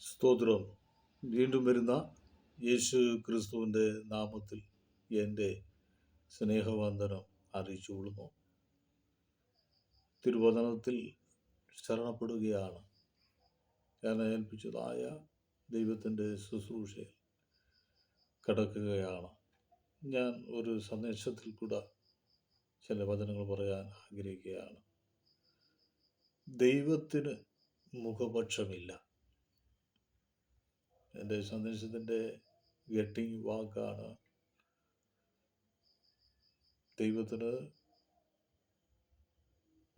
സ്തോത്രം. വീണ്ടും വരുന്ന യേശു ക്രിസ്തുവിന്റെ നാമത്തിൽ എന്റെ സ്നേഹവന്ദനം അറിയിച്ചുകൊള്ളുന്നു തിരുവചനത്തിൽ ശരണപ്പെടുകയാണ്. ഞാൻ ഏൽപ്പിച്ചതായ ദൈവത്തിന്റെ ശുശ്രൂഷയിൽ കിടക്കുകയാണ്. ഞാൻ ഒരു സന്ദേശത്തിൽ കൂടെ ചില വചനങ്ങൾ പറയാൻ ആഗ്രഹിക്കുകയാണ്. ദൈവത്തിന് മുഖപക്ഷമില്ല. എന്റെ സന്ദേശത്തിന്റെ ഗട്ടിങ് വാക്കാണ് ദൈവത്തിന്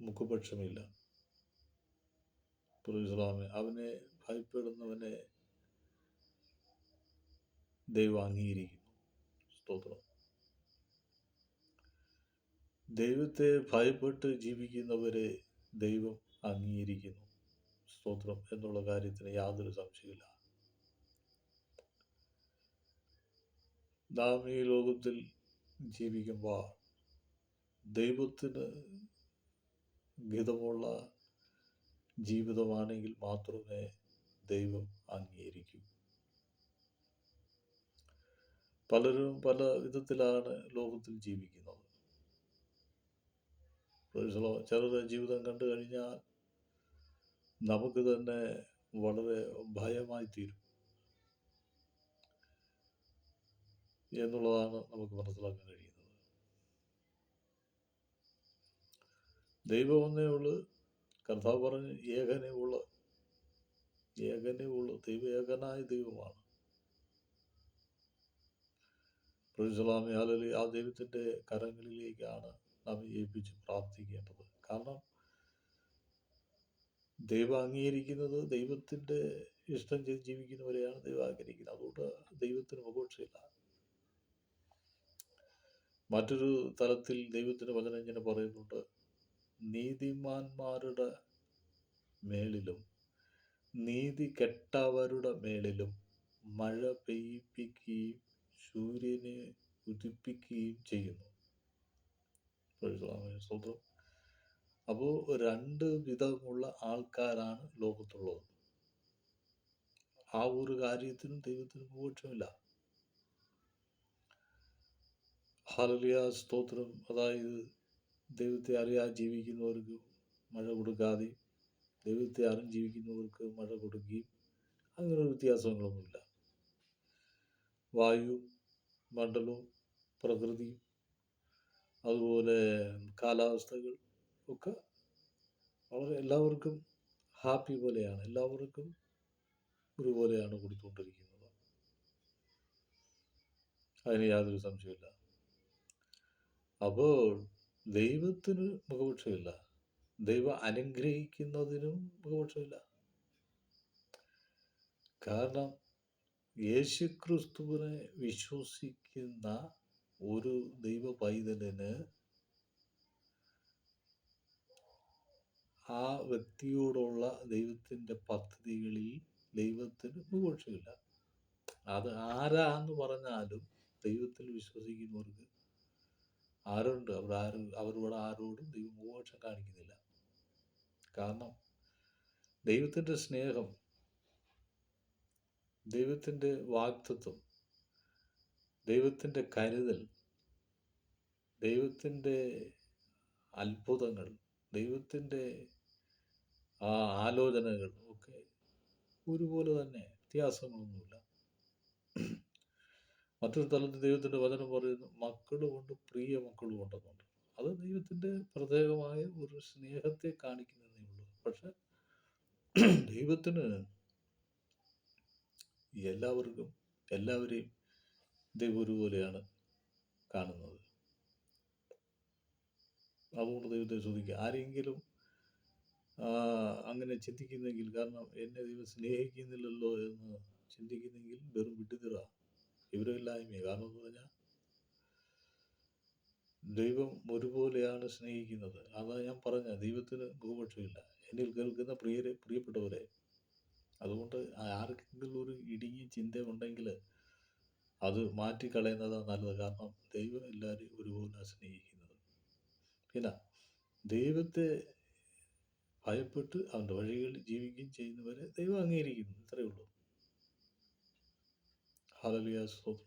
മുഖപക്ഷമില്ല പ്രൊഫസറാമെ അവനെ ഭയപ്പെടുന്നവനെ ദൈവം അംഗീകരിക്കുന്നു. സ്തോത്രം. ദൈവത്തെ ഭയപ്പെട്ട് ജീവിക്കുന്നവരെ ദൈവം അംഗീകരിക്കുന്നു. സ്തോത്രം എന്നുള്ള കാര്യത്തിന് യാതൊരു സംശയമില്ല നാം ഈ ലോകത്തിൽ ജീവിക്കുമ്പോൾ ദൈവത്തിന് ഗിതമുള്ള ജീവിതമാണെങ്കിൽ മാത്രമേ ദൈവം അംഗീകരിക്കൂ. പലരും പല വിധത്തിലാണ് ലോകത്തിൽ ജീവിക്കുന്നത്. ചിലരുടെ ജീവിതം കണ്ടു കഴിഞ്ഞാൽ നമുക്ക് തന്നെ വളരെ ഭയമായി തീരും എന്നുള്ളതാണ് നമുക്ക് മനസ്സിലാക്കാൻ കഴിയുന്നത്. ദൈവം ഒന്നേ ഉള്ളു. കർത്താവ് പറഞ്ഞ് ഏകനേ ഉള്ള. ഏകനേ ഉള്ളു. ദൈവ ഏകനായ ദൈവമാണ്. പ്രൊഫസലാമി ആലലി ആ ദൈവത്തിന്റെ കരങ്ങളിലേക്കാണ് നാം ഏൽപ്പിച്ച് പ്രാർത്ഥിക്കേണ്ടത്. കാരണം ദൈവം അംഗീകരിക്കുന്നത് ദൈവത്തിന്റെ ഇഷ്ടം ചെയ്ത് ജീവിക്കുന്നവരെയാണ് ദൈവം ആഗ്രഹിക്കുന്നത്. അതുകൊണ്ട് ദൈവത്തിന് മുഖപക്ഷമില്ല മറ്റൊരു തലത്തിൽ ദൈവത്തിന്റെ വചനം ഇങ്ങനെ പറയുന്നുണ്ട്. നീതിമാന്മാരുടെ മേളിലും നീതി കെട്ടവരുടെ മേളിലും മഴ പെയ്യിപ്പിക്കുകയും സൂര്യനെ ഉദിപ്പിക്കുകയും ചെയ്യുന്നു. സ്വന്തം അപ്പോൾ രണ്ട് വിധമുള്ള ആൾക്കാരാണ് ലോകത്തുള്ളത്. ആ ഒരു കാര്യത്തിനും ദൈവത്തിന് മോക്ഷമില്ല ഹാലലിയ സ്തോത്രം. അതായത് ദൈവത്തെ അറിയാതെ ജീവിക്കുന്നവർക്ക് മഴ കൊടുക്കാതെ ദൈവത്തെ അറിഞ്ഞ് ജീവിക്കുന്നവർക്ക് മഴ കൊടുക്കുകയും അങ്ങനെ വ്യത്യാസങ്ങളൊന്നുമില്ല. വായു മണ്ഡലവും പ്രകൃതി അതുപോലെ കാലാവസ്ഥകൾ ഒക്കെ വളരെ എല്ലാവർക്കും ഹാപ്പി പോലെയാണ്. എല്ലാവർക്കും ഒരുപോലെയാണ് കൊടുത്തുകൊണ്ടിരിക്കുന്നത്. അതിന് യാതൊരു സംശയമില്ല അപ്പോൾ ദൈവത്തിന് മുഖപക്ഷമില്ല ദൈവം അനുഗ്രഹിക്കുന്നതിനും മുഖപക്ഷമില്ല കാരണം യേശുക്രിസ്തുവിനെ വിശ്വസിക്കുന്ന ഒരു ദൈവ പൈതലിന് ആ വ്യക്തിയോടുള്ള ദൈവത്തിന്റെ പദ്ധതികളിൽ ദൈവത്തിന് മുഖപക്ഷമില്ല അത് ആരാന്ന് പറഞ്ഞാലും ദൈവത്തിൽ വിശ്വസിക്കുന്നവർക്ക് ആരുണ്ട്? അവർ ആരും അവരോട് ആരോടും ദൈവം മോക്ഷം കാണിക്കുന്നില്ല. കാരണം ദൈവത്തിന്റെ സ്നേഹം ദൈവത്തിന്റെ വാക്തത്വം ദൈവത്തിന്റെ കരുതൽ ദൈവത്തിന്റെ അത്ഭുതങ്ങൾ ദൈവത്തിന്റെ ആ ആലോചനകൾ ഒക്കെ ഒരുപോലെ തന്നെ വ്യത്യാസങ്ങളൊന്നുമില്ല. മറ്റൊരു തലത്തിൽ ദൈവത്തിന്റെ വചനം പറയുന്നു മക്കളുമുണ്ട് പ്രിയ മക്കളും ഉണ്ടെന്നുണ്ട് അത് ദൈവത്തിന്റെ പ്രത്യേകമായ ഒരു സ്നേഹത്തെ കാണിക്കുന്നതേ ഉള്ളൂ. പക്ഷെ ദൈവത്തിന് എല്ലാവർക്കും എല്ലാവരെയും ദൈവം ഒരുപോലെയാണ് കാണുന്നത്. അതുകൊണ്ട് ദൈവത്തെ ചോദിക്കുക ആരെങ്കിലും അങ്ങനെ ചിന്തിക്കുന്നെങ്കിൽ കാരണം എന്നെ ദൈവം സ്നേഹിക്കുന്നില്ലല്ലോ എന്ന് ചിന്തിക്കുന്നെങ്കിൽ വെറും വിട്ടുതറ വിവരമില്ലായ്മ കാരണം എന്ന് പറഞ്ഞാൽ ദൈവം ഒരുപോലെയാണ് സ്നേഹിക്കുന്നത്. അതാണ് ഞാൻ പറഞ്ഞ ദൈവത്തിന് ഭൂപക്ഷമില്ല. എന്നിൽ കേൾക്കുന്ന പ്രിയരെ പ്രിയപ്പെട്ടവരെ അതുകൊണ്ട് ആർക്കെങ്കിലും ഒരു ഇടുങ്ങിയ ചിന്ത ഉണ്ടെങ്കിൽ അത് മാറ്റിക്കളയുന്നതാണ് നല്ലത്. കാരണം ദൈവം എല്ലാവരെയും ഒരുപോലെ സ്നേഹിക്കുന്നത്. പിന്നെ ദൈവത്തെ ഭയപ്പെട്ട് അവന്റെ വഴികളിൽ ജീവിക്കുകയും ചെയ്യുന്നവരെ ദൈവം അംഗീകരിക്കുന്നു. ഇത്രയേ ഉള്ളൂ. ഹാലലിയ സ്തോത്രം.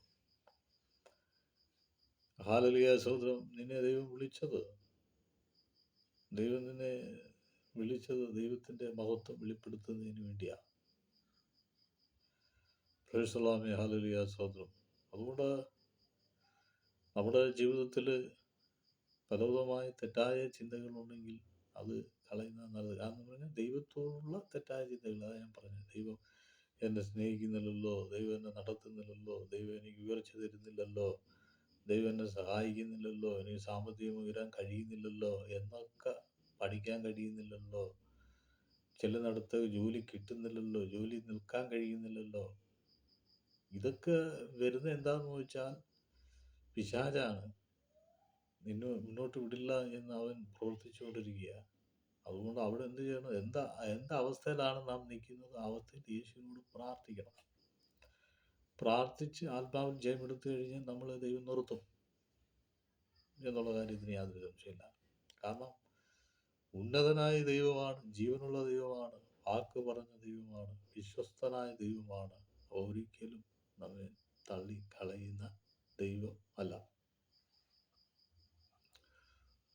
ഹാലലിയ സ്തോത്രം. നിന്നെ ദൈവം വിളിച്ചത്. ദൈവം നിന്നെ വിളിച്ചത് ദൈവത്തിന്റെ മഹത്വം വെളിപ്പെടുത്തുന്നതിന് വേണ്ടിയാണ് പ്രേസലാമി ഹാലലിയ സ്തോത്രം. അതുകൊണ്ട് നമ്മുടെ ജീവിതത്തിൽ പലവിധമായ തെറ്റായ ചിന്തകളുണ്ടെങ്കിൽ അത് കളയുന്നത് നല്ലത്. കാരണം പറഞ്ഞാൽ ദൈവത്തോടുള്ള തെറ്റായ ചിന്തകൾ അതാണ് ഞാൻ പറഞ്ഞത്. ദൈവം എന്നെ സ്നേഹിക്കുന്നില്ലല്ലോ ദൈവം എന്നെ നടത്തുന്നില്ലല്ലോ ദൈവം എനിക്ക് ഉയർച്ച തരുന്നില്ലല്ലോ ദൈവം എന്നെ സഹായിക്കുന്നില്ലല്ലോ എനിക്ക് സാമ്പത്തികം ഉയരാൻ കഴിയുന്നില്ലല്ലോ എന്നൊക്കെ പഠിക്കാൻ കഴിയുന്നില്ലല്ലോ. ചിലയിടത്ത് ജോലി കിട്ടുന്നില്ലല്ലോ ജോലി നിൽക്കാൻ കഴിയുന്നില്ലല്ലോ. ഇതൊക്കെ വരുന്ന എന്താണെന്ന് വെച്ചാൽ പിശാചാണ്. നിന്നെ മുന്നോട്ട് വിടില്ല എന്ന് അവൻ പ്രവർത്തിച്ചുകൊണ്ടിരിക്കുക അതുകൊണ്ട് അവിടെ എന്ത് ചെയ്യണം? എന്താ എന്ത് അവസ്ഥയിലാണ് നാം നിൽക്കുന്നത്? ആ അവസ്ഥയിൽ യേശുവിനോട് പ്രാർത്ഥിക്കണം. പ്രാർത്ഥിച്ച് ആത്മാവിൽ ജയമെടുത്തു കഴിഞ്ഞാൽ നമ്മൾ ദൈവം നിർത്തും എന്നുള്ള കാര്യത്തിന് യാതൊരു സംശയമില്ല കാരണം ഉന്നതനായ ദൈവമാണ് ജീവനുള്ള ദൈവമാണ് വാക്ക് പറഞ്ഞ ദൈവമാണ് വിശ്വസ്തനായ ദൈവമാണ്. ഒരിക്കലും നമ്മെ തള്ളി കളയുന്ന ദൈവം അല്ല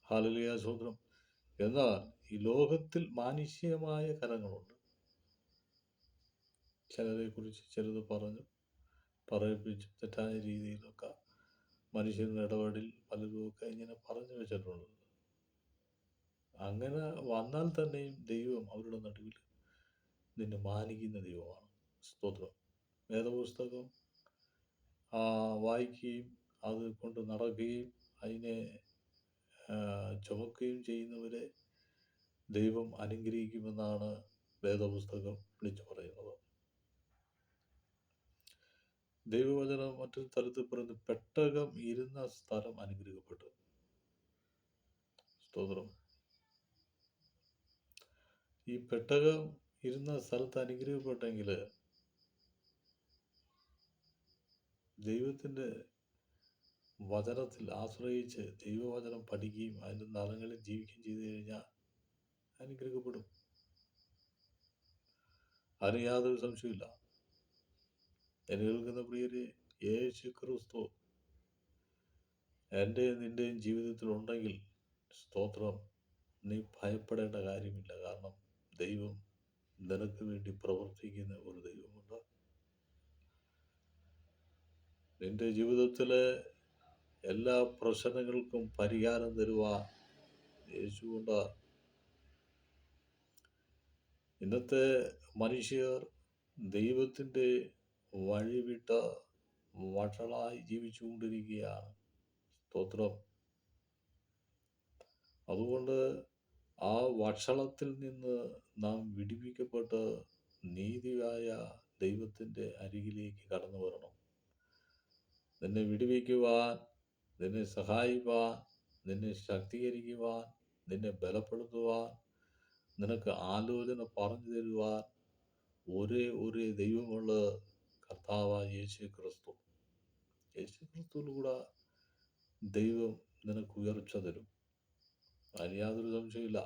ഹാലലിയ സൂത്രം എന്നാൽ ഈ ലോകത്തിൽ മാനുഷികമായ കരങ്ങളുണ്ട്. ചിലരെ കുറിച്ച് ചിലത് പറഞ്ഞു പറയിപ്പിച്ച് തെറ്റായ രീതിയിലൊക്കെ മനുഷ്യരുടെ ഇടപെടൽ പലരുമൊക്കെ ഇങ്ങനെ പറഞ്ഞു വെച്ചിട്ടുണ്ട്. അങ്ങനെ വന്നാൽ തന്നെയും ദൈവം അവരുടെ നടുവിൽ നിന്നെ മാനിക്കുന്ന ദൈവമാണ്. സ്തോത്രം. വേദപുസ്തകം വായിക്കുകയും അത് കൊണ്ട് നടക്കുകയും അതിനെ ചുമക്കുകയും ചെയ്യുന്നവരെ ദൈവം അനുഗ്രഹിക്കുമെന്നാണ് വേദപുസ്തകം വിളിച്ചു പറയുന്നത്. ദൈവവചനം മറ്റൊരു സ്ഥലത്ത് പറയുന്നത് പെട്ടകം ഇരുന്ന സ്ഥലം അനുഗ്രഹിക്കപ്പെട്ടു. സ്തോത്രം. ഈ പെട്ടകം ഇരുന്ന സ്ഥലത്ത് അനുഗ്രഹിക്കപ്പെട്ടെങ്കിൽ ദൈവത്തിന്റെ വചനത്തിൽ ആശ്രയിച്ച് ദൈവവചനം പഠിക്കുകയും അതിന്റെ നലങ്ങളിൽ ജീവിക്കുകയും ചെയ്തു കഴിഞ്ഞാൽ അനുഗ്രഹിക്കപ്പെടും അതിന് യാതൊരു സംശയമില്ല എന്നെ കേൾക്കുന്ന പ്രിയരെ യേശു ക്രിസ്തു എന്റെയും നിന്റെയും ജീവിതത്തിൽ ഉണ്ടെങ്കിൽ സ്തോത്രം. നീ ഭയപ്പെടേണ്ട കാര്യമില്ല. കാരണം ദൈവം നിനക്ക് വേണ്ടി പ്രവർത്തിക്കുന്ന ഒരു ദൈവമുണ്ട്. നിന്റെ ജീവിതത്തിലെ എല്ലാ പ്രശ്നങ്ങൾക്കും പരിഹാരം തരുവാൻ യേശുണ്ട് ഇന്നത്തെ മനുഷ്യർ ദൈവത്തിന്റെ വഴിവിട്ട് വഷളായി ജീവിച്ചുകൊണ്ടിരിക്കുകയാണ്. സ്തോത്രം. അതുകൊണ്ട് ആ വഷളത്തിൽ നിന്ന് നാം വിടിപ്പിക്കപ്പെട്ട് നീതിയായ ദൈവത്തിന്റെ അരികിലേക്ക് കടന്നു വരണം. നിന്നെ വിടുവിക്കുവാൻ നിന്നെ സഹായിക്കുവാൻ നിന്നെ ശക്തീകരിക്കുവാൻ നിന്നെ ബലപ്പെടുത്തുവാൻ നിനക്ക് ആലോചന പറഞ്ഞു തരുവാൻ ഒരേ ഒരു ദൈവമുള്ള കർത്താവായ യേശു ക്രിസ്തു യേശു ക്രിസ്തുവിലൂടെ ദൈവം നിനക്ക് ഉയർച്ച തരും. അതിന് യാതൊരു സംശയമില്ല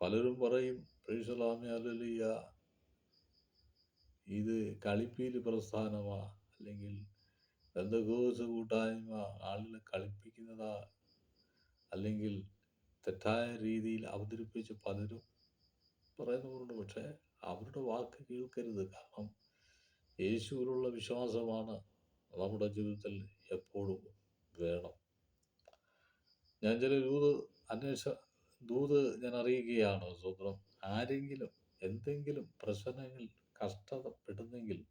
പലരും പറയും പ്രൈസലാമി ഇത് കളിപ്പീൽ പ്രസ്ഥാനമാ അല്ലെങ്കിൽ ബന്ധകോസ് കൂട്ടായ്മ ആളുകളെ കളിപ്പിക്കുന്നതാ അല്ലെങ്കിൽ തെറ്റായ രീതിയിൽ അവതരിപ്പിച്ച് പലരും പറയുന്നവരുണ്ട്. പക്ഷേ അവരുടെ വാക്ക് കേൾക്കരുത്. കാരണം യേശുവിലുള്ള വിശ്വാസമാണ് നമ്മുടെ ജീവിതത്തിൽ എപ്പോഴും വേണം. ഞാൻ ചില ദൂത് അന്വേഷ ദൂത് ഞാൻ അറിയുകയാണ് സ്വന്തം ആരെങ്കിലും എന്തെങ്കിലും പ്രശ്നങ്ങൾ കഷ്ടപ്പെടുന്നെങ്കിൽ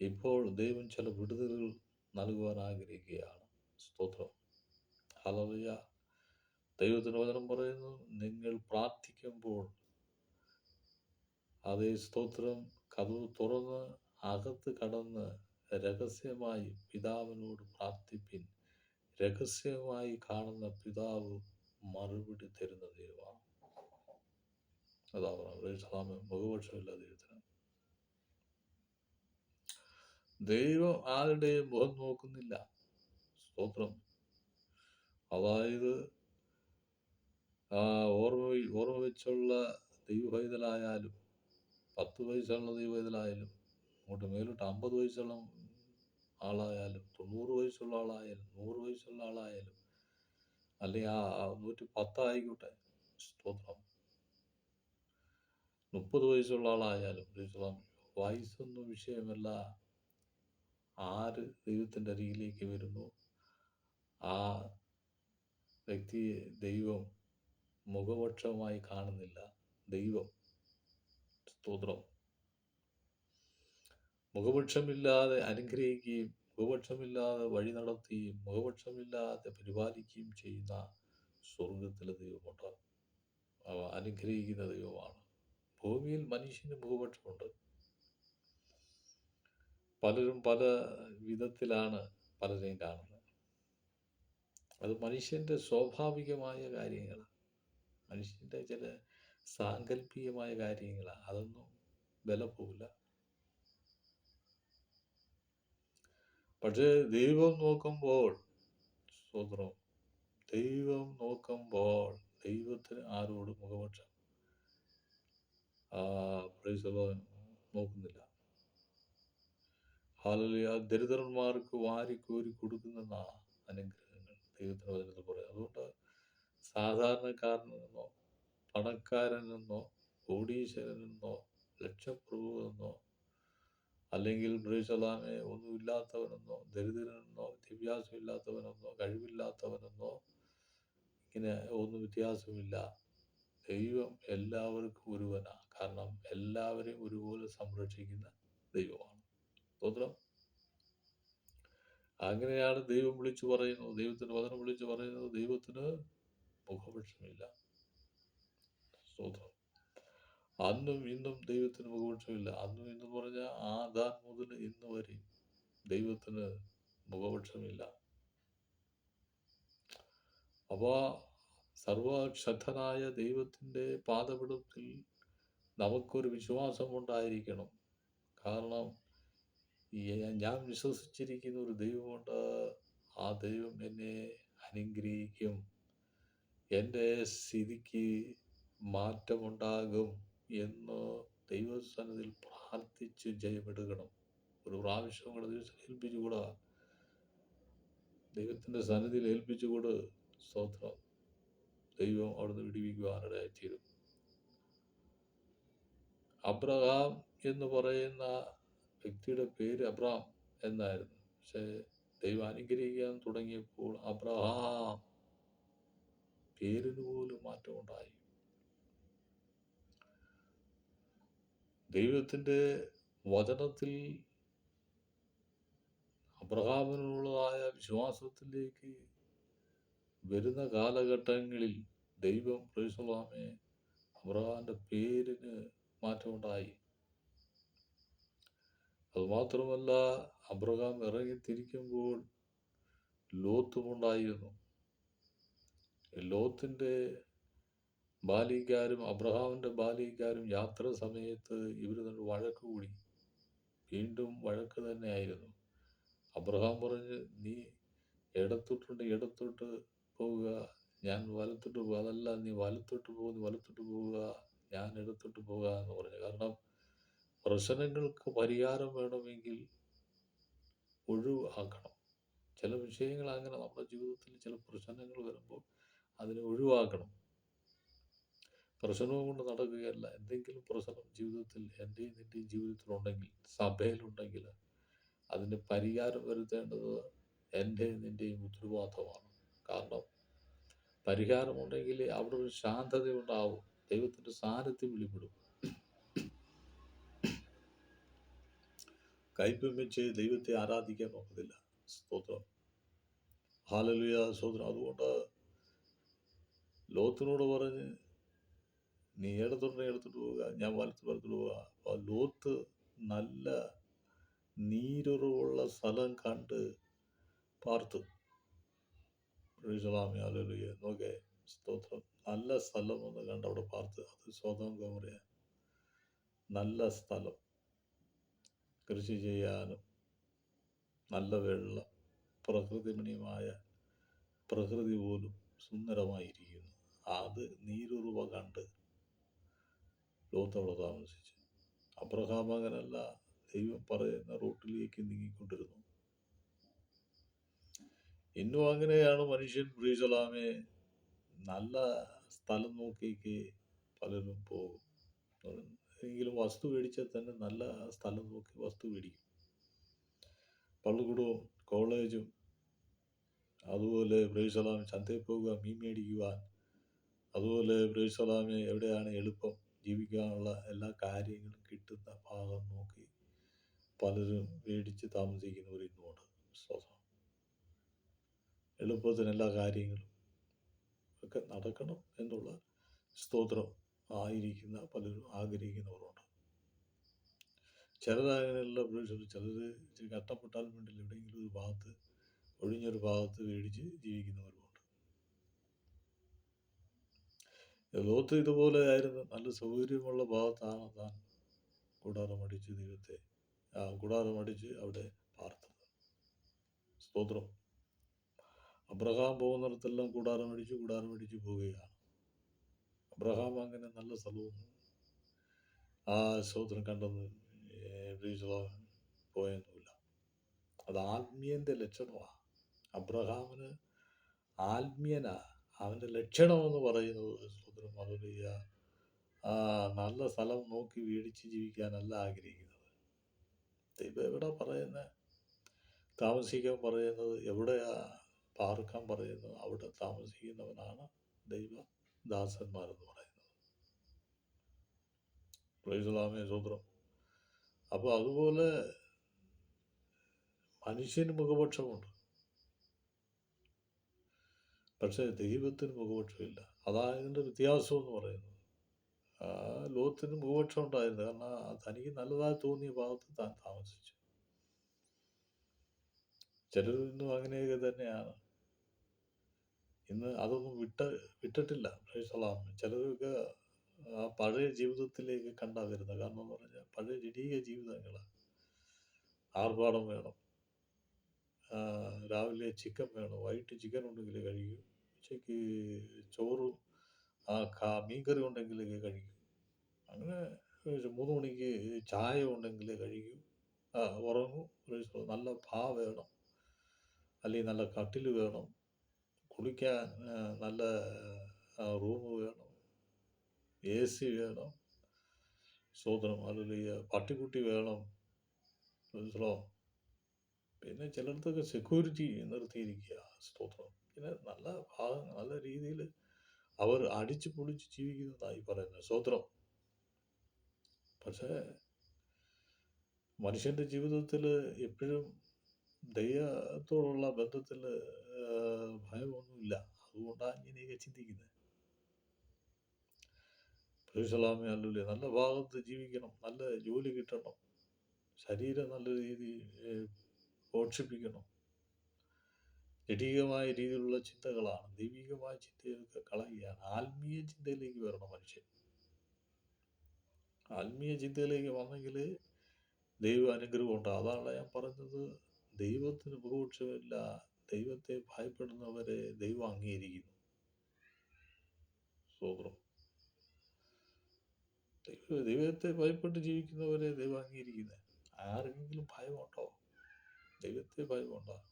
ഇപ്പോൾ ദൈവം ചില വിടുതലുകൾ നൽകുവാൻ ആഗ്രഹിക്കുകയാണ്. സ്തോത്രം. ഹലവയ ദൈവത്തിന് വചനം പറയുന്നു. നിങ്ങൾ പ്രാർത്ഥിക്കുമ്പോൾ അതേ സ്തോത്രം കഥവ് തുറന്ന് അകത്ത് കടന്ന് രഹസ്യമായി പിതാവിനോട് പ്രാർത്ഥിപ്പിൻ. രഹസ്യമായി കാണുന്ന പിതാവ് മറുപടി തരുന്ന ദൈവമാണ്. അതാ പറഞ്ഞു മുഖപക്ഷമില്ല ദൈവത്തിന്. ദൈവം ആരുടെയും മുഖം നോക്കുന്നില്ല. സ്തോത്രം. അതായത് ആ ഓർമ്മ ഓർമ്മ വെച്ചുള്ള ദൈവഭൈതലായാലും പത്ത് വയസ്സുള്ള ദൈവഭൈതലായാലും അങ്ങോട്ട് മേലോട്ട് അമ്പത് വയസ്സുള്ള ആളായാലും തൊണ്ണൂറ് വയസ്സുള്ള ആളായാലും നൂറ് വയസ്സുള്ള ആളായാലും അല്ലെങ്കിൽ ആ നൂറ്റി പത്തായിക്കോട്ടെ സ്തോത്രം. മുപ്പത് വയസ്സുള്ള ആളായാലും സ്തോത്രം വയസ്സൊന്നും വിഷയമല്ല. ആര് ദൈവത്തിന്റെ അരികിലേക്ക് വരുന്നു? ആ വ്യക്തിയെ ദൈവം മുഖപക്ഷമായി കാണുന്നില്ല. ദൈവം. സ്തോത്രം. മുഖപക്ഷമില്ലാതെ അനുഗ്രഹിക്കുകയും മുഖപക്ഷമില്ലാതെ വഴി നടത്തുകയും മുഖപക്ഷമില്ലാതെ പരിപാലിക്കുകയും ചെയ്യുന്ന സ്വർഗത്തിലെ ദൈവമുണ്ട് അവ അനുഗ്രഹിക്കുന്ന ദൈവമാണ്. ഭൂമിയിൽ മനുഷ്യന് മുഖപക്ഷമുണ്ട് പലരും പല വിധത്തിലാണ് പലരെയും കാണുന്നത്. അത് മനുഷ്യന്റെ സ്വാഭാവികമായ കാര്യങ്ങളാണ്. മനുഷ്യന്റെ ചില സാങ്കല്പികമായ കാര്യങ്ങളാണ് അതൊന്നും വില പോവില്ല. പക്ഷേ ദൈവം നോക്കുമ്പോൾ സ്വതന്ത്രം ദൈവം നോക്കുമ്പോൾ ദൈവത്തിന് ആരോട് മുഖപക്ഷം നോക്കുന്നില്ല. ഹാലലിയ ദരിദ്രന്മാർക്ക് വാരിക്കോരി കൊടുക്കുന്ന അനുഗ്രഹങ്ങൾ. ദൈവത്തിന് പറയാം. അതുകൊണ്ട് സാധാരണക്കാരനെന്നോ പണക്കാരനെന്നോ കോടീശ്വരനെന്നോ ലക്ഷപ്രഭുവെന്നോ അല്ലെങ്കിൽ ബ്രേസലാമെ ഒന്നുമില്ലാത്തവനെന്നോ ദരിദ്രനെന്നോ വിദ്യാഭ്യാസമില്ലാത്തവനെന്നോ കഴിവില്ലാത്തവനെന്നോ ഇങ്ങനെ ഒന്നും വ്യത്യാസമില്ല. ദൈവം എല്ലാവർക്കും ഒരുവനാണ് കാരണം എല്ലാവരെയും ഒരുപോലെ സംരക്ഷിക്കുന്ന ദൈവമാണ്. സ്തോത്രം. അങ്ങനെയാണ് ദൈവം വിളിച്ചു പറയുന്നത്. ദൈവത്തിന് വചനം വിളിച്ചു പറയുന്നത് ദൈവത്തിന് മുഖപക്ഷമില്ല സ്തോത്രം. അന്നും ഇന്നും ദൈവത്തിന് മുഖപക്ഷമില്ല അന്നും ഇന്നും പറഞ്ഞാൽ ദാൻ മുതൽ ഇന്ന് വരെ ദൈവത്തിന് മുഖപക്ഷമില്ല അവ സർവശക്തനായ ദൈവത്തിന്റെ പാദപിടത്തിൽ നമുക്കൊരു വിശ്വാസം ഉണ്ടായിരിക്കണം കാരണം ഞാൻ വിശ്വസിച്ചിരിക്കുന്ന ഒരു ദൈവമുണ്ട്. ആ ദൈവം എന്നെ അനുഗ്രഹിക്കും. എന്റെ സ്ഥിതിക്ക് മാറ്റമുണ്ടാകും എന്ന് ദൈവസന്നിധിയിൽ പ്രാർത്ഥിച്ച് ജയമെടുക്കണം ഒരു പ്രാവശ്യം കൂടെ ദൈവത്തിൽ ഏൽപ്പിച്ചുകൂടാ? ദൈവത്തിന്റെ സന്നിധിയിൽ ഏൽപ്പിച്ചുകൂട് സ്തോത്രം. ദൈവം അവിടുന്ന് വിടിവിക്കുവാനിടയായിത്തീരും അബ്രഹാം എന്ന് പറയുന്ന വ്യക്തിയുടെ പേര് അബ്രഹാം എന്നായിരുന്നു. പക്ഷേ ദൈവം അനുഗ്രഹിക്കാൻ തുടങ്ങിയപ്പോൾ അബ്രഹാം പേരിന് പോലും മാറ്റമുണ്ടായി ദൈവത്തിന്റെ വചനത്തിൽ അബ്രഹാമിനുള്ളതായ വിശ്വാസത്തിലേക്ക് വരുന്ന കാലഘട്ടങ്ങളിൽ ദൈവം പ്രൈസലാമെ അബ്രഹാമിന്റെ പേരിന് മാറ്റമുണ്ടായി അതുമാത്രമല്ല അബ്രഹാം ഇറങ്ങിത്തിരിക്കുമ്പോൾ ലോത്തുമുണ്ടായിരുന്നു. ലോത്തിന്റെ ബാലികാരും അബ്രഹാമിന്റെ ബാലികാരും യാത്ര സമയത്ത് ഇവർ തമ്മിൽ വഴക്ക് കൂടി. വീണ്ടും വഴക്ക് തന്നെയായിരുന്നു അബ്രഹാം പറഞ്ഞ് നീ ഇടത്തോട്ടുണ്ട് ഇടത്തോട്ട് പോവുക. ഞാൻ വലത്തോട്ട് പോകുക അതല്ല നീ വലത്തോട്ട് പോകുന്നു വലത്തോട്ട് പോവുക. ഞാൻ ഇടത്തോട്ട് പോവുക എന്ന് പറഞ്ഞു. കാരണം പ്രശ്നങ്ങൾക്ക് പരിഹാരം വേണമെങ്കിൽ ഒഴിവാക്കണം. ചില വിഷയങ്ങൾ അങ്ങനെ നമ്മുടെ ജീവിതത്തിൽ ചില പ്രശ്നങ്ങൾ വരുമ്പോൾ അതിനെ ഒഴിവാക്കണം. പ്രശ്നവും കൊണ്ട് നടക്കുകയല്ല. എന്തെങ്കിലും പ്രശ്നം ജീവിതത്തിൽ എന്റെയും നിന്റെയും ജീവിതത്തിലുണ്ടെങ്കിൽ സഭയിലുണ്ടെങ്കിൽ അതിന് പരിഹാരം വരുത്തേണ്ടത് എന്റെയും നിന്റെയും ഉത്തരവാദിത്തമാണ്. കാരണം പരിഹാരമുണ്ടെങ്കിൽ അവിടെ ഒരു ശാന്തത ഉണ്ടാവും ദൈവത്തിന്റെ സാന്നിധ്യം വെളിപ്പെടും. കൈപ്പും വെച്ച് ദൈവത്തെ ആരാധിക്കാൻ നോക്കത്തില്ല. സ്തോത്രം. ഹാലലുയ സ്തോത്രം. അതുകൊണ്ട് ലോത്തിനോട് പറഞ്ഞ് നീ ഇടത്തോട്ട് എടുത്തിട്ട് പോവുക ഞാൻ വലത്ത് വലത്തോട്ട് പോവുക. അപ്പോൾ ലോത്ത് നല്ല നീരുറവുള്ള സ്ഥലം കണ്ട് പാർത്തു. പ്രീസലാമി അലലുയ നോക്കേ സ്തോത്രം. നല്ല സ്ഥലം ഒന്ന് കണ്ട് അവിടെ പാർത്ത്. അത് സ്വതം പറയാ നല്ല സ്ഥലം. കൃഷി ചെയ്യാനും നല്ല വെള്ളം. പ്രകൃതിമണിയമായ പ്രകൃതി പോലും സുന്ദരമായിരിക്കുന്നു. അത് നീരുറവ കണ്ട് ലോത്ത് അവിടെ താമസിച്ചു. അബ്രഹാം അങ്ങനല്ല ദൈവം പറയുന്ന റൂട്ടിലേക്ക് നീങ്ങിക്കൊണ്ടിരുന്നു. ഇന്നും അങ്ങനെയാണ് മനുഷ്യൻ ബ്രീസലാമെ നല്ല സ്ഥലം നോക്കിക്ക് പലരും പോകും. എങ്കിലും വസ്തു മേടിച്ചാൽ തന്നെ നല്ല സ്ഥലം നോക്കി വസ്തു മേടിക്കും. പള്ളിക്കൂടവും കോളേജും അതുപോലെ ബ്രൈസലാം ചന്തയിൽ പോകുക മീൻ മേടിക്കുവാൻ അതുപോലെ ബ്രൈസലാമെ എവിടെയാണ് എളുപ്പം ജീവിക്കാനുള്ള എല്ലാ കാര്യങ്ങളും കിട്ടുന്ന ഭാഗം നോക്കി പലരും മേടിച്ച് താമസിക്കുന്നവർ ഇന്നുമുണ്ട്. വിശ്വാസം എളുപ്പത്തിന് എല്ലാ കാര്യങ്ങളും ഒക്കെ നടക്കണം എന്നുള്ള സ്തോത്രം ആയിരിക്കുന്ന പലരും ആഗ്രഹിക്കുന്നവരുണ്ട്. ചിലരങ്ങനെയുള്ള ചിലർ ഇച്ചിരി കഷ്ടപ്പെട്ടാൽ വേണ്ടില്ല. എവിടെയെങ്കിലും ഒരു ഭാഗത്ത് ഒഴിഞ്ഞൊരു ഭാഗത്ത് മേടിച്ച് ജീവിക്കുന്നവരുമുണ്ട് ലോത്ത് ഇതുപോലെ ആയിരുന്നു. നല്ല സൗകര്യമുള്ള ഭാഗത്താണ് താൻ കൂടാരമടിച്ച് ദൈവത്തെ കൂടാരമടിച്ച് അവിടെ പാർത്തത്. സ്തോത്രം. അബ്രഹാം പോകുന്നിടത്തെല്ലാം കൂടാരമടിച്ച് കൂടാരമടിച്ച് പോവുകയാണ്. അബ്രഹാം അങ്ങനെ നല്ല സ്ഥലവും ആ സ്തോത്രം കണ്ടെന്ന് പോയൊന്നുമില്ല. അത് ആത്മീയന്റെ ലക്ഷണമാണ് അബ്രഹാമിന് ആത്മീയനാ. അവന്റെ ലക്ഷണമെന്ന് പറയുന്നത് സ്തോത്രം ആ നല്ല സ്ഥലം നോക്കി വീടിച്ച് ജീവിക്കാനല്ല ആഗ്രഹിക്കുന്നത്. ദൈവം എവിടെ പറയുന്നത് താമസിക്കാൻ പറയുന്നത് എവിടെയാ? പാർക്കാൻ പറയുന്നത് അവിടെ താമസിക്കുന്നവനാണ് ദൈവ ദാസന്മാരെന്ന് പറയുന്നത്. പ്രൈസലാമേ സൂത്രം അപ്പോൾ അതുപോലെ മനുഷ്യന് മുഖപക്ഷമുണ്ട്. പക്ഷേ ദൈവത്തിന് മുഖപക്ഷമില്ല. അതാണ് ഇതിന്റെ വ്യത്യാസം എന്ന് പറയുന്നത്. ആ ലോകത്തിന് മുഖപക്ഷം ഉണ്ടായിരുന്നു. കാരണം തനിക്ക് നല്ലതായി തോന്നിയ ഭാഗത്ത് താൻ താമസിച്ചു. ചിലർ ഇന്നും അങ്ങനെയൊക്കെ തന്നെയാണ്. ഇന്ന് അതൊന്നും വിട്ട വിട്ടിട്ടില്ല. പ്രൈസലാം ചിലരൊക്കെ ആ പഴയ ജീവിതത്തിലേക്ക് കണ്ടാ വരുന്നത് കാരണം എന്ന് പറഞ്ഞാൽ പഴയ ജനീയ ജീവിതങ്ങളാണ് ആർഭാടം വേണം. രാവിലെ ചിക്കൻ വേണം. വൈകിട്ട് ചിക്കൻ ഉണ്ടെങ്കിൽ കഴിക്കും. ഉച്ചയ്ക്ക് ചോറും ആ കാ മീൻകറി ഉണ്ടെങ്കിൽ കഴിക്കും. അങ്ങനെ മൂന്ന് മണിക്ക് ചായ ഉണ്ടെങ്കിൽ കഴിക്കും. ആ ഉറങ്ങും. നല്ല പാ വേണം. അല്ലെങ്കിൽ നല്ല കട്ടിൽ വേണം. കുളിക്കാൻ നല്ല റൂം വേണം. എ സി വേണം. സ്വതന്ത്രം അല്ലെങ്കിൽ പട്ടിക്കുട്ടി വേണം. മനസ്സിലോ പിന്നെ ചിലയിടത്തൊക്കെ സെക്യൂരിറ്റി നിർത്തിയിരിക്കുക സ്തോത്രം പിന്നെ നല്ല ഭാഗം നല്ല രീതിയിൽ അവർ അടിച്ച് പൊളിച്ച് ജീവിക്കുന്നതായി പറയുന്നത് സ്വത്രം. പക്ഷേ മനുഷ്യന്റെ ജീവിതത്തിൽ എപ്പോഴും ദൈവത്തോടുള്ള ബന്ധത്തിൽ ഭയമൊന്നുമില്ല. അതുകൊണ്ടാണ് ഇങ്ങനെയൊക്കെ ചിന്തിക്കുന്നത് പ്രേസലാമി അല്ലല്ലേ നല്ല ഭാഗത്ത് ജീവിക്കണം നല്ല ജോലി കിട്ടണം ശരീരം നല്ല രീതിയിൽ പോഷിപ്പിക്കണം. ജഡീകമായ രീതിയിലുള്ള ചിന്തകളാണ്. ദൈവികമായ ചിന്തയൊക്കെ കളയുകയാണ്. ആത്മീയ ചിന്തയിലേക്ക് വരണം മനുഷ്യൻ. ആത്മീയ ചിന്തയിലേക്ക് വന്നെങ്കിൽ ദൈവ അനുഗ്രഹം ഉണ്ട്. അതാണ് ഞാൻ പറഞ്ഞത്. ദൈവത്തിന് ഉപഭോക്ഷമില്ല ദൈവത്തെ ഭയപ്പെടുന്നവരെ ദൈവം അംഗീകരിക്കുന്നു. സ്വതന്ത്രം ദൈവ ദൈവത്തെ ഭയപ്പെട്ട് ജീവിക്കുന്നവരെ ദൈവം അംഗീകരിക്കുന്നത് ആരെങ്കിലും ഭയമുണ്ടോ? ദൈവത്തെ ഭയമുണ്ടോ?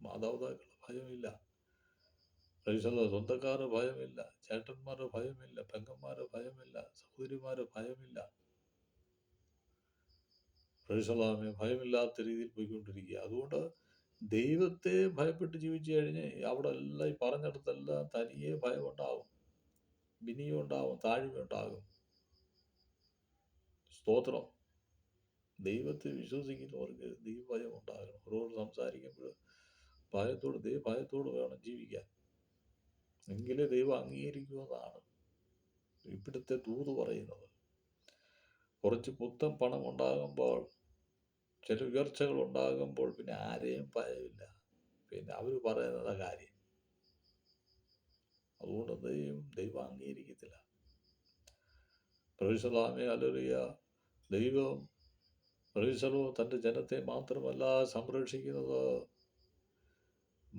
മാതാപിതാക്കളുടെ ഭയമില്ല. സ്വന്തക്കാർ ഭയമില്ല ചേട്ടന്മാരുടെ ഭയമില്ല പെങ്ങന്മാരുടെ ഭയമില്ല സഹോദരിമാരുടെ ഭയമില്ല. പ്രൈസലാമെ ഭയമില്ലാത്ത രീതിയിൽ പോയിക്കൊണ്ടിരിക്കുക. അതുകൊണ്ട് ദൈവത്തെ ഭയപ്പെട്ട് ജീവിച്ചു കഴിഞ്ഞ് അവിടെ എല്ലാം ഈ പറഞ്ഞിടത്തെല്ലാം തനിയെ ഭയമുണ്ടാവും വിനിയം ഉണ്ടാകും. സ്തോത്രം. ദൈവത്തെ വിശ്വസിക്കുന്നവർക്ക് ദൈവഭയം ഉണ്ടാകണം. അവരോട് സംസാരിക്കുമ്പോൾ ഭയത്തോട് ദൈവ ഭയത്തോട് വേണം ജീവിക്കാൻ. എങ്കിലേ ദൈവം അംഗീകരിക്കുമെന്നാണ് ഇവിടുത്തെ ദൂത് പറയുന്നത്. കുറച്ച് പുത്തൻ പണം ഉണ്ടാകുമ്പോൾ ചില ഉയർച്ചകൾ ഉണ്ടാകുമ്പോൾ പിന്നെ ആരെയും ഭയമില്ല. പിന്നെ അവർ പറയുന്നത് കാര്യം. അതുകൊണ്ട് ദൈവം ദൈവം അംഗീകരിക്കത്തില്ല. പ്രവിശലാമെ അലറിയ ദൈവം പ്രവിശലോ തന്റെ ജനത്തെ മാത്രമല്ല സംരക്ഷിക്കുന്നത്.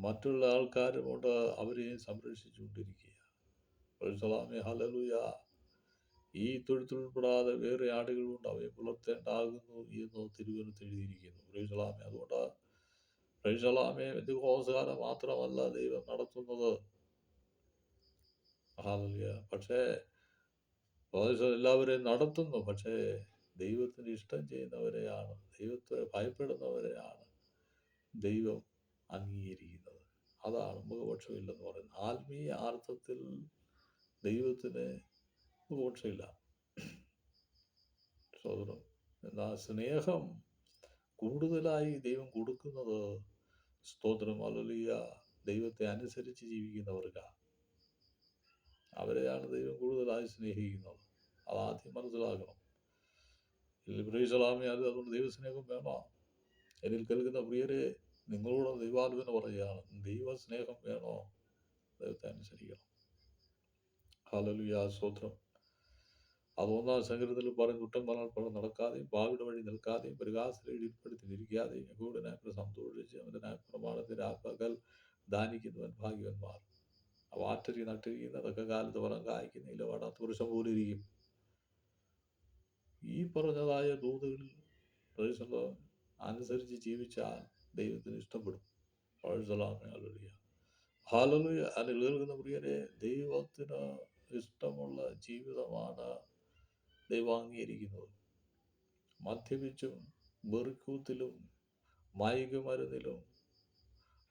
മറ്റുള്ള ആൾക്കാരുമുണ്ട് അവരെയും സംരക്ഷിച്ചുകൊണ്ടിരിക്കുക പരിശുദ്ധമേ ഹല്ലേലൂയ. ഈ തൊഴുത്തുൾപ്പെടാതെ വേറെ ആടുകളുണ്ട്. അവയെ പുലർത്തേണ്ടാകുന്നു എന്ന് തിരുവനന്തപുരത്ത് എഴുതിയിരിക്കുന്നു. പ്രൈസലാമേ അതുകൊണ്ട് പ്രൈസലാമേ ബന്ധുക്കോസുകാരെ മാത്രമല്ല ദൈവം നടത്തുന്നത്. ഹാലലുയ പക്ഷേ എല്ലാവരെയും നടത്തുന്നു. പക്ഷേ ദൈവത്തിന് ഇഷ്ടം ചെയ്യുന്നവരെയാണ്. ദൈവത്തെ ഭയപ്പെടുന്നവരെയാണ് ദൈവം അംഗീകരിക്കുന്നത്. അതാണ് മുഖപക്ഷമില്ലെന്ന് പറയുന്നത്. ആത്മീയ അർത്ഥത്തിൽ ദൈവത്തിന് മുഖപക്ഷമില്ല. സ്വതന്ത്രം എന്നാൽ സ്നേഹം കൂടുതലായി ദൈവം കൊടുക്കുന്നത് സ്തോത്രം അലലിയ ദൈവത്തെ അനുസരിച്ച് ജീവിക്കുന്നവർക്കാണ് അവരെയാണ് ദൈവം കൂടുതലായി സ്നേഹിക്കുന്നത്. അതാദ്യം മനസ്സിലാക്കണം. ഇബ്രീസലാമി അത് അതുകൊണ്ട് ദൈവസ്നേഹം വേണം? എന്നിൽ കേൾക്കുന്ന പ്രിയരെ നിങ്ങളോട് ദൈവാത്മന പറയുകയാണ് ദൈവസ്നേഹം വേണോ? ദൈവത്തെ അനുസരിക്കണം. ഹലലുയ സ്തോത്രം. അതുകൊണ്ടാണ് സംഗീതത്തിൽ പറയും കുറ്റം പറഞ്ഞാൽ നടക്കാതെയും ഭാവിയുടെ വഴി നിൽക്കാതെയും പ്രകാശത്തിൽ ഇടിപ്പെടുത്തി നിൽക്കാതെയും യഹൂദനായപ്പോൾ സന്തോഷിച്ച് അവന്റെ ന്യായപ്രമാണത്തിൽ ആ പകൽ ദാനിക്കുന്നവൻ ഭാഗ്യവന്മാർ അവ ആറ്റരി നട്ടിരിക്കുന്നതൊക്കെ കാലത്ത് പറഞ്ഞ കായ്ക്കുന്നില്ല വാടാത്ത പുരുഷം പോലെ ഇരിക്കും. ഈ പറഞ്ഞതായ ദൂതുകളിൽ പ്രദേശങ്ങളോ അനുസരിച്ച് ജീവിച്ചാൽ ദൈവത്തിന് ഇഷ്ടപ്പെടും. ഹാലലുയ ഹാലലുയ അതിൽ കേൾക്കുന്ന പ്രിയരെ ദൈവത്തിന് ഇഷ്ടമുള്ള ജീവിതമാണ് ദൈവം അംഗീകരിക്കുന്നത്. മദ്യപിച്ചും വെറുക്കൂത്തിലും മയക്കുമരുന്നിലും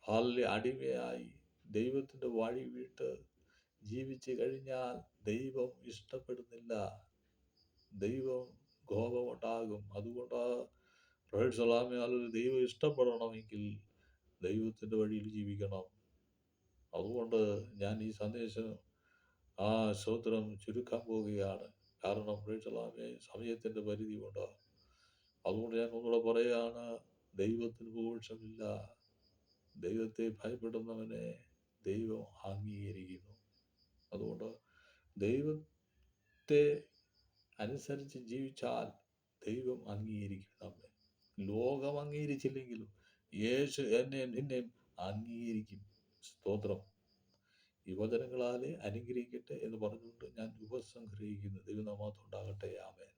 ഹാലിലെ അടിമയായി ദൈവത്തിന്റെ വഴി വിട്ട് ജീവിച്ചു കഴിഞ്ഞാൽ ദൈവം ഇഷ്ടപ്പെടുന്നില്ല. ദൈവം കോപമുണ്ടാകും. അതുകൊണ്ട് പ്രഹസലാമിയാൽ ദൈവം ഇഷ്ടപ്പെടണമെങ്കിൽ ദൈവത്തിന്റെ വഴിയിൽ ജീവിക്കണം. അതുകൊണ്ട് ഞാൻ ഈ സന്ദേശം ആ സ്തോത്രം ചുരുക്കാൻ പോവുകയാണ്. കാരണം പ്രഹസലാമെ സമയത്തിന്റെ പരിധി കൊണ്ട്. അതുകൊണ്ട് ഞാൻ ഒന്നുകൂടെ പറയുകയാണ് ദൈവത്തിന് പോഷമില്ല ദൈവത്തെ ഭയപ്പെടുന്നവനെ ദൈവം അംഗീകരിക്കുന്നു. അതുകൊണ്ട് ദൈവത്തെ അനുസരിച്ച് ജീവിച്ചാൽ ദൈവം അംഗീകരിക്കും നമ്മെ. ലോകം അംഗീകരിച്ചില്ലെങ്കിലും യേശു എന്നെ നിന്നെ അംഗീകരിക്കും. സ്തോത്രം. യുവജനങ്ങളാലെ അനുഗ്രഹിക്കട്ടെ എന്ന് പറഞ്ഞുകൊണ്ട് ഞാൻ ഉപസംഗ്രഹിക്കുന്നു ദൈവനാമത്തുണ്ടാകട്ടെ ആമേൻ.